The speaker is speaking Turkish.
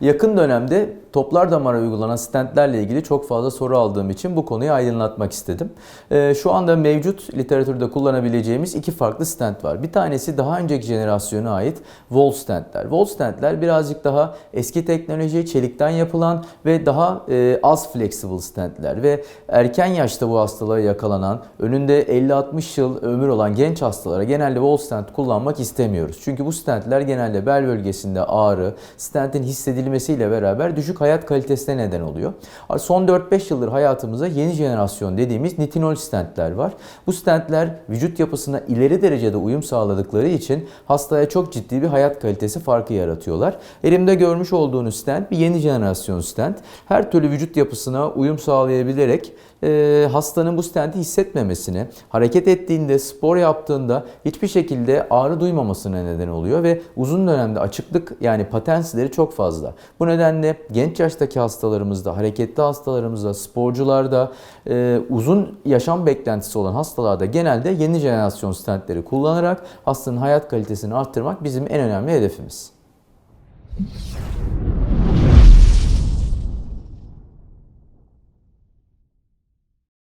Yakın dönemde toplar damara uygulanan stentlerle ilgili çok fazla soru aldığım için bu konuyu aydınlatmak istedim. Ee, şu anda mevcut literatürde kullanabileceğimiz iki farklı stent var. Bir tanesi daha önceki jenerasyona ait wall stentler. Wall stentler birazcık daha eski teknoloji, çelikten yapılan ve daha e, az flexible stentler ve erken yaşta bu hastalığa yakalanan, önünde 50-60 yıl ömür olan genç hastalara genelde wall stent kullanmak istemiyoruz. Çünkü bu stentler genelde bel bölgesinde ağrı, stentin hissedilmesiyle beraber düşük hayat kalitesine neden oluyor. Son 4-5 yıldır hayatımıza yeni jenerasyon dediğimiz nitinol stentler var. Bu stentler vücut yapısına ileri derecede uyum sağladıkları için hastaya çok ciddi bir hayat kalitesi farkı yaratıyorlar. Elimde görmüş olduğunuz stent bir yeni jenerasyon stent. Her türlü vücut yapısına uyum sağlayabilerek e, hastanın bu stenti hissetmemesini, hareket ettiğinde, spor yaptığında hiçbir şekilde ağrı duymamasına neden oluyor ve uzun dönemde açıklık yani patensleri çok fazla. Bu nedenle genç yaştaki hastalarımızda, hareketli hastalarımızda, sporcularda, e, uzun yaşam beklentisi olan hastalarda genelde yeni jenerasyon stentleri kullanarak hastanın hayat kalitesini arttırmak bizim en önemli hedefimiz.